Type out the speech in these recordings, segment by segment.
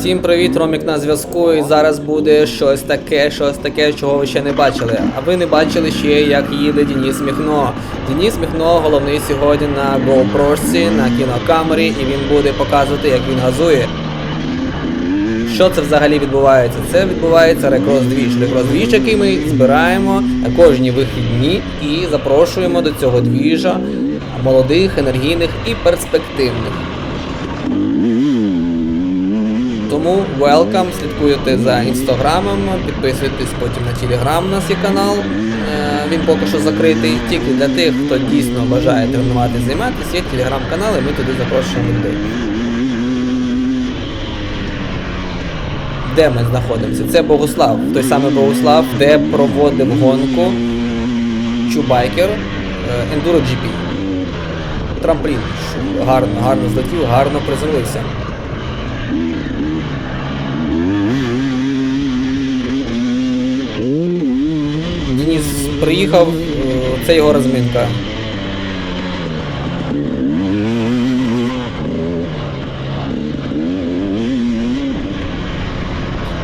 Всім привіт, Ромік на зв'язку. І зараз буде щось таке, щось таке, чого ви ще не бачили. А ви не бачили ще, як їде Дініс Міхно. Дініс Міхно головний сьогодні на GoPro, на кінокамері, і він буде показувати, як він газує. Що це взагалі відбувається? Це відбувається рекрос-двіж. Рекрос-двіж, який ми збираємо на кожні вихідні і запрошуємо до цього двіжа молодих, енергійних і перспективних. Тому welcome, слідкуйте за інстаграмом, підписуйтесь потім на телеграм, у нас є канал. Е, Він поки що закритий тільки для тих, хто дійсно бажає тренуватися, займатися, є телеграм-канал, і ми туди запрошуємо людей. Де ми знаходимося? Це Богуслав, той самий Богуслав, де проводив гонку Чубайкер е, Enduro GP. Трамплін. Гарно, гарно злетів, гарно приземлився. Денис приїхав, е, це його розминка.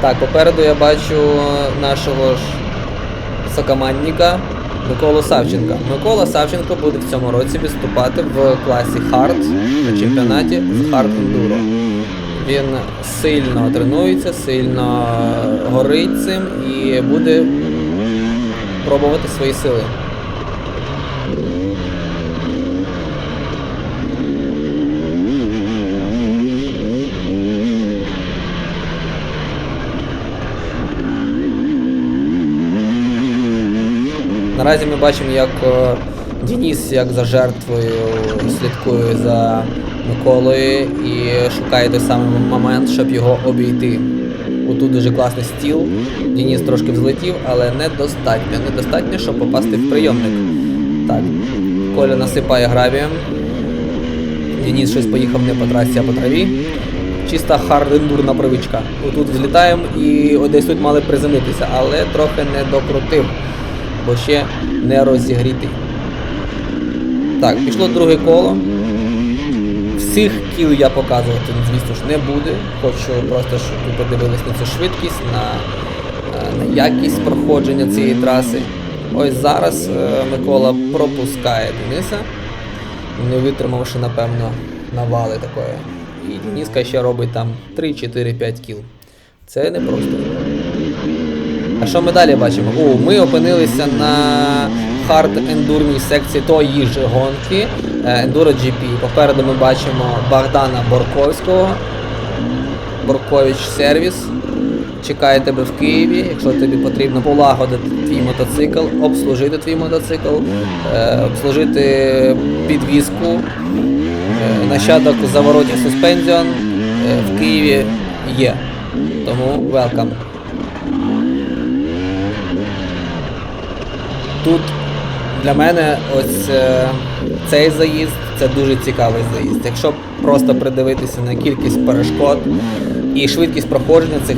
Так, попереду я бачу нашого ж сокомандника Миколу Савченка. Микола Савченко буде в цьому році виступати в класі Hard на чемпіонаті з Hard Enduro. Він сильно тренується, сильно горить цим і буде пробувати свої сили. Наразі ми бачимо, як е, Дініс, як за жертвою, слідкує за Миколою і шукає той самий момент, щоб його обійти. Отут дуже класний стіл. Дініс трошки взлетів, але недостатньо. Недостатньо, щоб попасти в прийомник. Так, Коля насипає гравієм. Дініс щось поїхав не по трасі, а по траві. Чиста хардендурна привичка. Отут взлітаємо і от десь тут мали приземлитися, але трохи не докрутив, бо ще не розігрітий. Так, пішло друге коло. Всіх кіл я показувати, звісно ж, не буде. Хочу просто, щоб ви подивились на цю швидкість, на, е, на якість проходження цієї траси. Ось зараз е, Микола пропускає Дениса, не витримавши, напевно, навали такої. І Дениска ще робить там 3-4-5 кіл. Це не просто. А що ми далі бачимо? О, ми опинилися на хард-ендурній секції тої ж гонки Enduro GP. Попереду ми бачимо Богдана Борковського. Боркович сервіс. Чекає тебе в Києві, якщо тобі потрібно полагодити твій мотоцикл, обслужити твій мотоцикл, е, обслужити підвізку, е, нащадок заворотів е, в Києві є. Тому welcome. Тут для мене ось е, цей заїзд це дуже цікавий заїзд. Якщо просто придивитися на кількість перешкод і швидкість проходження цих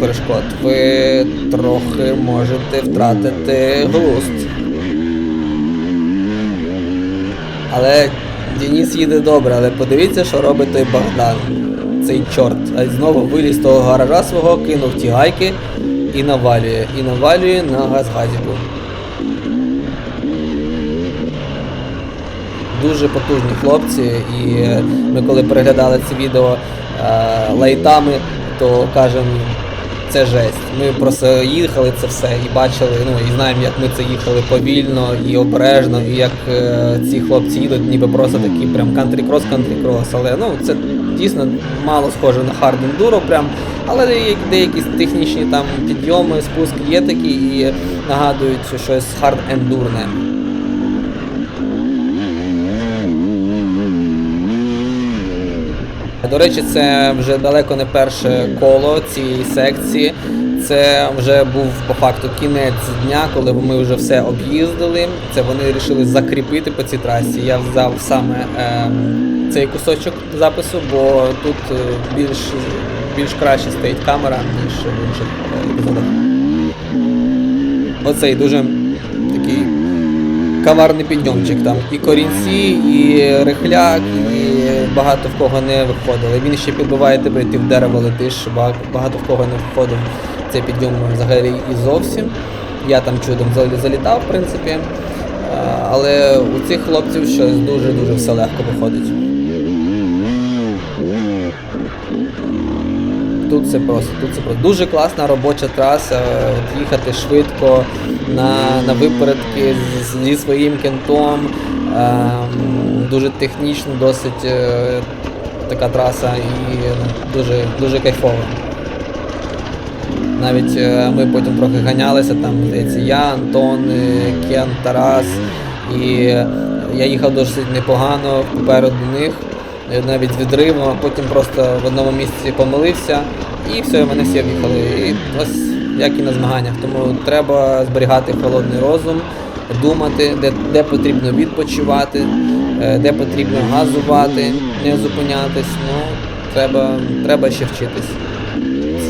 перешкод, ви трохи можете втратити глузд. Але Денис їде добре, але подивіться, що робить той Богдан. Цей чорт. А знову виліз з того гаража свого, кинув ті гайки і навалює. І навалює на газ-газіку. Дуже потужні хлопці, і ми коли переглядали це відео е, лайтами, то кажемо, це жесть. Ми просто їхали це все і бачили, ну і знаємо, як ми це їхали повільно і обережно, і як е, ці хлопці їдуть, ніби просто такі прям кантрі-крос, кантрі-крос. Але ну це дійсно мало схоже на хард ендуро, прям, але деякі, технічні там підйоми, спуски є такі і нагадують щось хард ендурне. До речі, це вже далеко не перше коло цієї секції. Це вже був по факту кінець дня, коли ми вже все об'їздили. Це вони вирішили закріпити по цій трасі. Я взяв саме ем, цей кусочок запису, бо тут е, більш, більш краще стоїть камера, ніж в інших е, епізодах. Оцей дуже такий каварний підйомчик. Там і корінці, і рихляк, і багато в кого не виходило. Він ще підбиває тебе, ти в дерево летиш, багато в кого не виходив цей підйом взагалі і зовсім. Я там чудом залітав, в принципі. Е, Але у цих хлопців щось дуже-дуже все легко виходить. Тут все просто, тут все просто. Дуже класна робоча траса. От їхати швидко на, на випередки зі своїм кентом. Ем, дуже технічно, досить е, така траса і дуже, дуже кайфова. Навіть е, ми потім трохи ганялися, там, здається, я, Антон, е, Кен, Тарас. І я їхав досить непогано попереду них, е, навіть з відривом, а потім просто в одному місці помилився, і все, мене всі об'їхали. І ось як і на змаганнях. Тому треба зберігати холодний розум, думати, де, де потрібно відпочивати, е, де потрібно газувати, не зупинятись. Ну, треба, треба ще вчитись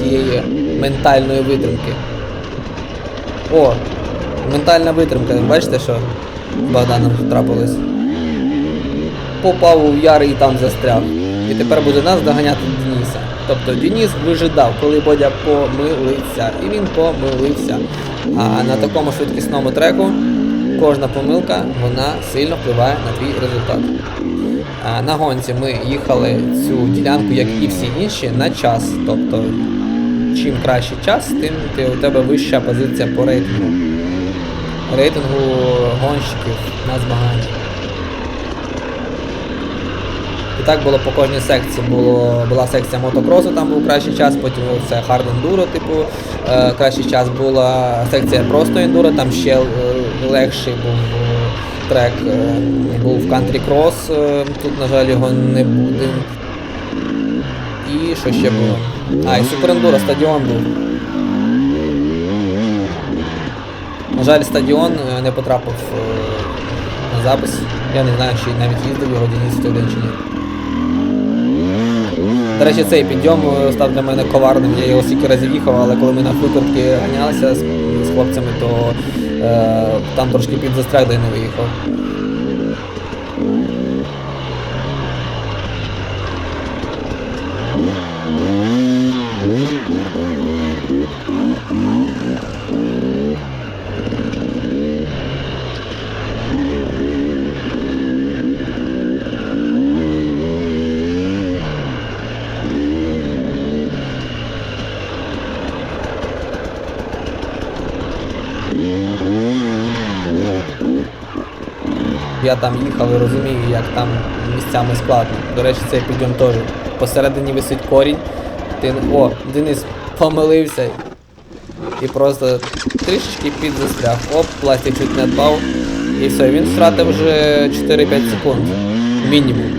цієї ментальної витримки. О, ментальна витримка. Бачите, що з Богданом трапилось? Попав у яр і там застряг. І тепер буде нас доганяти Дениса. Тобто Денис вижидав, коли Бодя помилився. І він помилився. А на такому швидкісному треку кожна помилка вона сильно впливає на твій результат. На гонці ми їхали цю ділянку, як і всі інші, на час. Тобто, чим кращий час, тим ти, у тебе вища позиція по рейтингу. Рейтингу гонщиків на змаганнях. І так було по кожній секції. Було, була секція мотокросу, там був кращий час, потім це хард ендуро, типу, е, кращий час була секція просто ендуро, там ще е, легший був е, трек, е, був кантрі крос, е, тут, на жаль, його не буде. І що ще було? А, і супер ендуро, стадіон був. На жаль, стадіон не потрапив на запис. Я не знаю, чи навіть їздив його Денис день чи ні. До речі, цей підйом е, став для мене коварним. Я його стільки разів їхав, але коли ми на викрутки ганялися з, з хлопцями, то е, там трошки під і не виїхав. виїхав. Я там їхав і розумію, як там місцями складно. До речі, цей підйом теж. Посередині висить корінь. Ти... О, Денис помилився. І просто трішечки підзастряг. Оп, пластик чуть не дбав. І все, він втратив вже 4-5 секунд. Мінімум.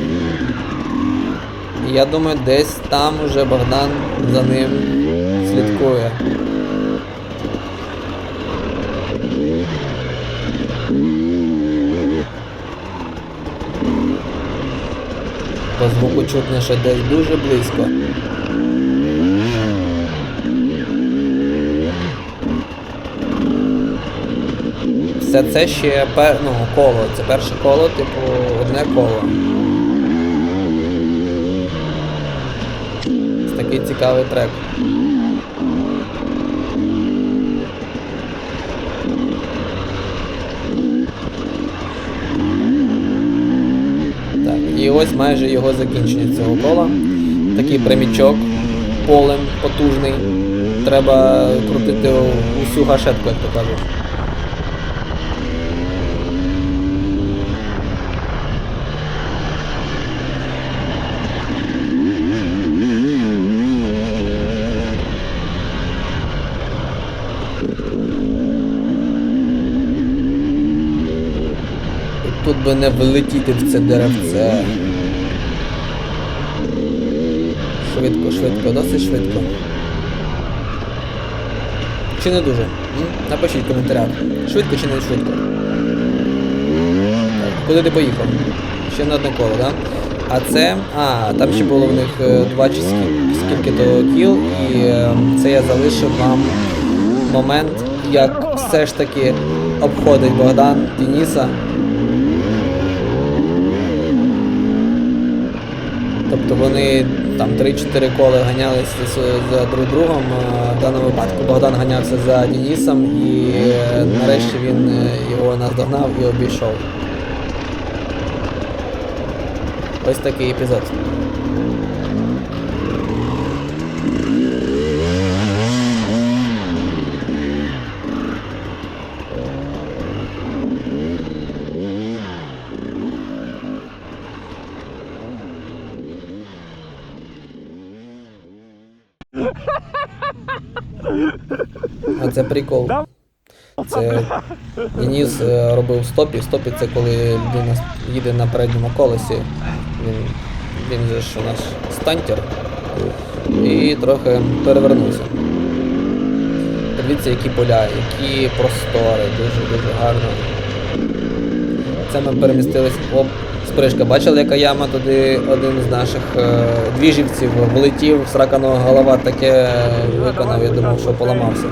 Я думаю, десь там уже Богдан за ним слідкує. По звуку чутно, що десь дуже близько. Все це ще пер... ну, коло. Це перше коло, типу, одне коло. Це такий цікавий трек. Так, і ось майже його закінчення цього кола. Такий примічок, полем потужний. Треба крутити усю гашетку, як то кажуть. І Тут би не влетіти в це деревце. Швидко, швидко, досить швидко. Чи не дуже? Напишіть в коментарях. Швидко чи не швидко? Куди ти поїхав? Ще на одне коло, так? А це. А, там ще було в них е, два чи скільки, то кіл, і е, це я залишив вам момент, як все ж таки обходить Богдан Дениса. Тобто вони там 3-4 коли ганялися за друг другом. В даному випадку Богдан ганявся за Денісом і е, нарешті він е, його наздогнав і обійшов. Ось такий епізод. А це прикол. Це Денис е, робив стопі. Стопі це коли людина їде на передньому колесі. Він, він же ж у нас стантер. І трохи перевернувся. Дивіться, які поля, які простори, дуже-дуже гарно. Це ми перемістились. Оп, спришка. Бачили, яка яма туди один з наших е, двіжівців влетів, сраканого голова таке виконав, я думав, що поламався.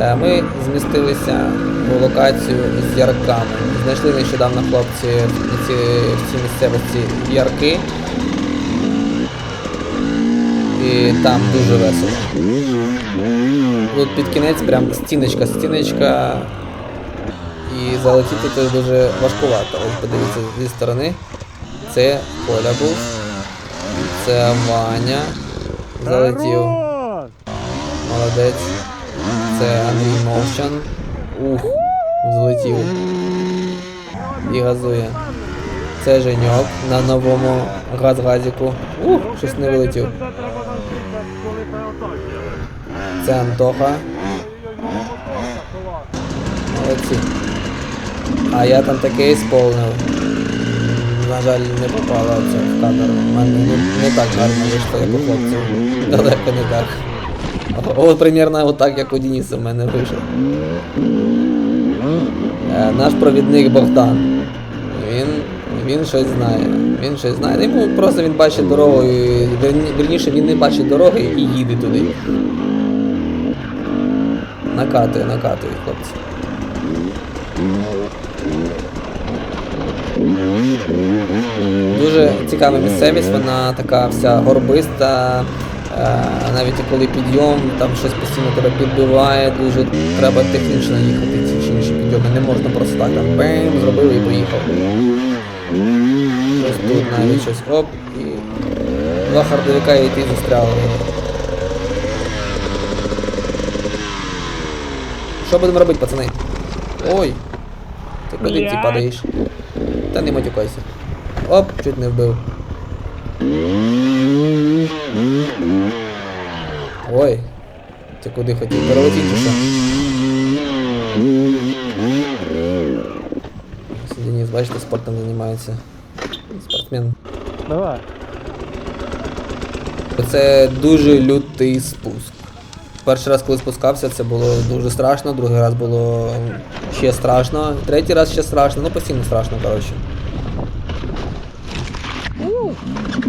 Е, Ми змістилися в локацію з ярками. Знайшли нещодавно хлопці в ці, в цій місцевості ярки. І там дуже весело. Тут під кінець прям стіночка, стіночка. І залетіти тут дуже важкувато. Ось подивіться зі сторони. Це Коля був. Це Ваня. Залетів. Молодець. Це Андрій. Ух, злетів. І газує. Це Женьок на новому газ-газіку. Ух, щось не вилетів. Це Антоха. Молодці. А я там таке сповнив. На жаль, не попало це в кадр. У мене не, не так гарно вийшло, як у хлопців. Далеко не так. От примерно отак, як у Дениса в мене вийшло. Е, Наш провідник Богдан. Він, він щось знає. Він щось знає. Йому просто він бачить дорогу, і, верні- вірніше він не бачить дороги і їде туди. Накатує, накатує, хлопці. Дуже цікава місцевість, вона така вся горбиста. Е, Навіть коли підйом, там щось постійно тебе підбиває, дуже треба технічно їхати ці чи інші підйоми. Не можна просто так там бем, зробив і поїхав. Ось тут навіть щось оп, і два хардовика і ти застряли. Що будемо робити, пацани? Ой! Ти куди ти падаєш? Та не матюкайся. Оп, чуть не вбив. Ой. Ти куди хотів? Перелетіти що? Денис, бачите, спортом займається. Спортсмен. Давай. Це дуже лютий спуск. Перший раз, коли спускався, це було дуже страшно, другий раз було ще страшно, третій раз ще страшно, ну постійно страшно, коротше.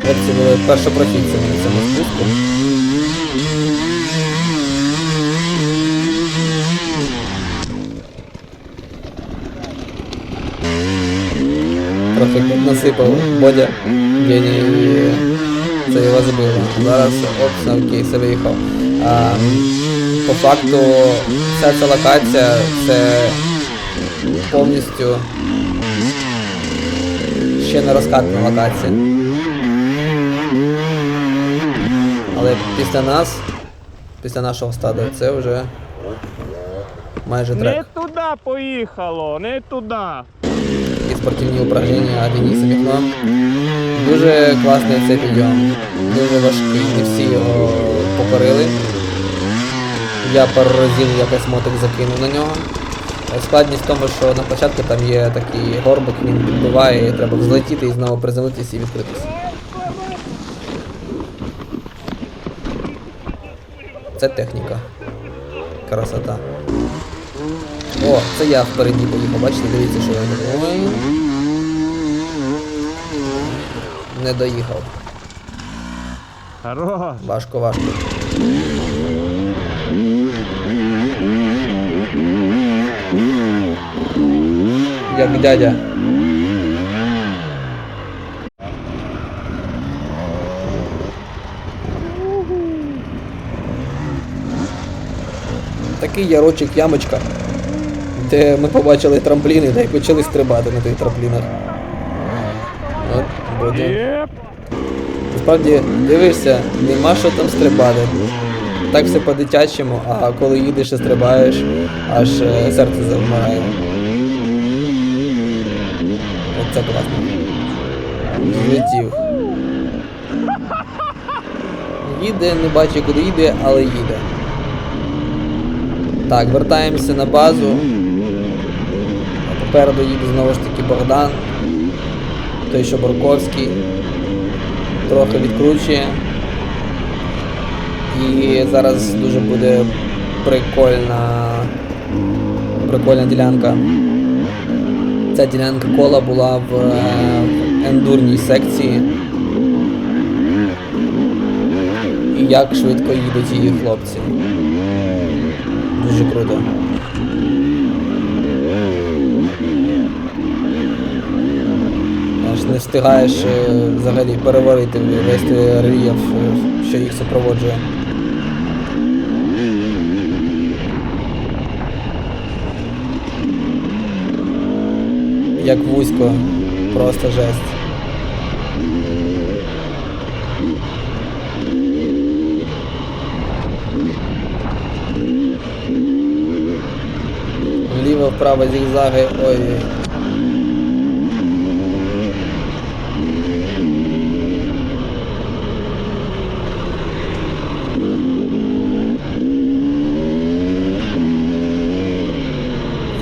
Хлопці були першопрохідцями на цьому спуску. Трохи насипав Бодя геній і це його забило. Зараз опс, окей, виїхав. А, по факту вся ця локація це повністю ще не розкатана локація. Але після нас, після нашого стаду, це вже майже трек. Не туди поїхало, не туди. і спортивні упражнення Дениса Міхно. Дуже класний цей підйом, дуже важкий, не всі його покорили. Я пару разів якось мотик закинув на нього. Складність в тому, що на початку там є такий горбик, він підбиває, і треба взлетіти і знову приземлитися і відкритися. Це техніка. Красота. О, це я впереді поїхав, бачите, дивіться, що я. Ой. Не доїхав. Хорош. Важко, важко. Як дядя. Такий ярочок, ямочка, де ми побачили трампліни та й почали стрибати на тих трамплінах. От. Єп! Насправді, дивишся, нема що там стрибати. Так все по-дитячому, а коли їдеш і стрибаєш, аж е, серце завмирає. От це класно. Злетів. Їде, не бачу, куди їде, але їде. Так, вертаємося на базу. Попереду їде знову ж таки Богдан. Той, що Борковський трохи відкручує. І зараз дуже буде прикольна прикольна ділянка. Ця ділянка кола була в, е, ендурній секції. І як швидко їдуть її хлопці. Дуже круто. Аж не встигаєш е, взагалі переварити весь той рельєф, е, що їх супроводжує. Як вузько, просто жесть. Вліво, вправо зігзаги, ой.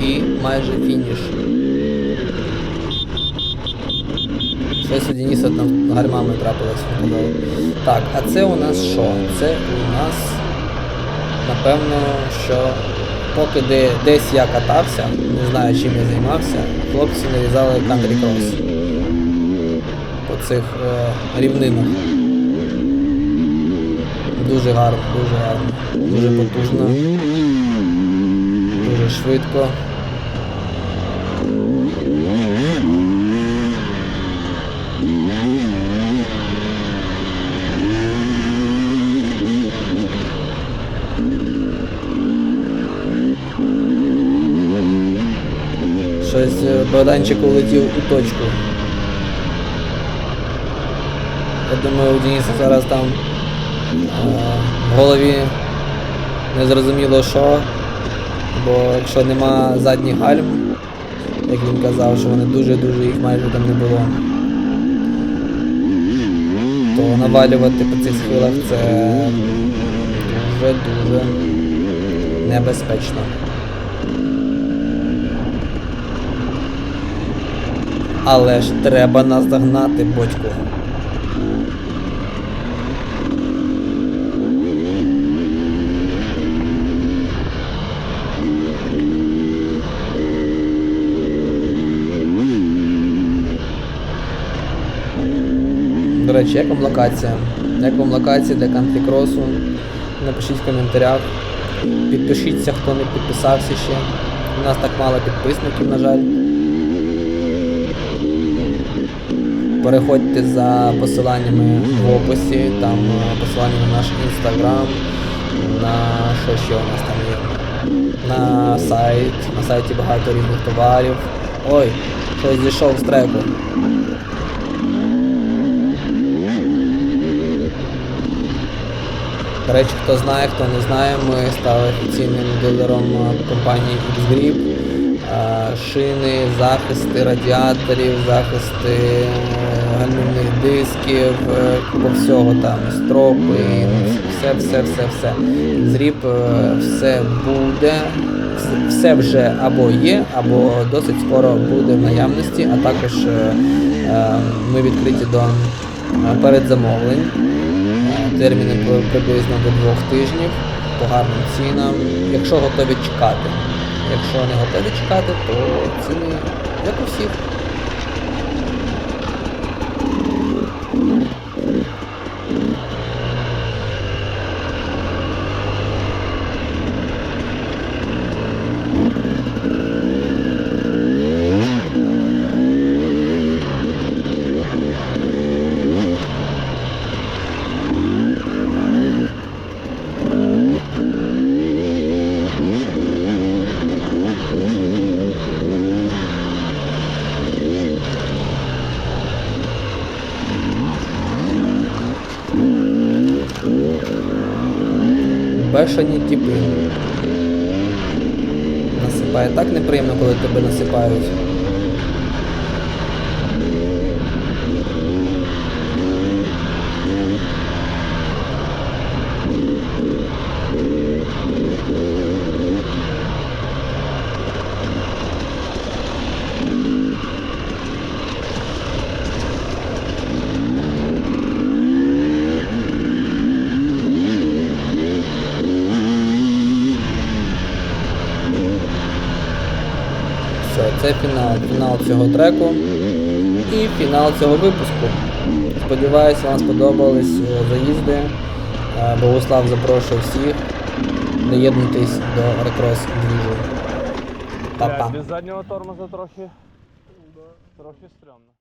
І майже фініш. Щось у Дениса там гармами трапилось. Так, а це у нас що? Це у нас, напевно, що поки де, десь я катався, не знаю чим я займався, хлопці нарізали кантрі крос по цих е, рівнинах. Дуже гарно, дуже гарно, дуже потужно, дуже швидко. Щось е, Богданчик улетів у точку. Я думаю, у Дениса зараз там е, в голові не зрозуміло що, бо якщо нема задніх гальм, як він казав, що вони дуже-дуже їх майже там не було, то навалювати по цих схилах це дуже-дуже небезпечно. Але ж треба наздогнати бочку. До речі, як вам локація? Як вам локація для кантрі-кросу? Напишіть в коментарях. Підпишіться, хто не підписався ще. У нас так мало підписників, на жаль. Переходьте за посиланнями в описі, там е, посилання на наш інстаграм, на що ще у нас там є. На сайт. На сайті багато різних товарів. Ой, хтось зійшов з треку. До речі, хто знає, хто не знає, ми стали офіційним дилером е, компанії X-Grip. Е, Шини, захисти радіаторів, захисти гальмівних дисків, е, купа всього там, стропи, все, все, все, все. X-Grip е, все буде, все- вже або є, або досить скоро буде в наявності, а також е, ми відкриті до передзамовлень. Терміни приблизно до двох тижнів по гарним цінам. Якщо готові чекати. Якщо не готові чекати, то ціни як у. Бешені тіпи. Насипає так неприємно, коли тебе насипають. Все, це фінал. Фінал цього треку і фінал цього випуску. Сподіваюсь, вам сподобались е, заїзди. Богуслав Богослав запрошує всіх. Доєднуйтесь до рекрос двіжу. Па-па. Без заднього тормоза трохи. Трохи стрьомно.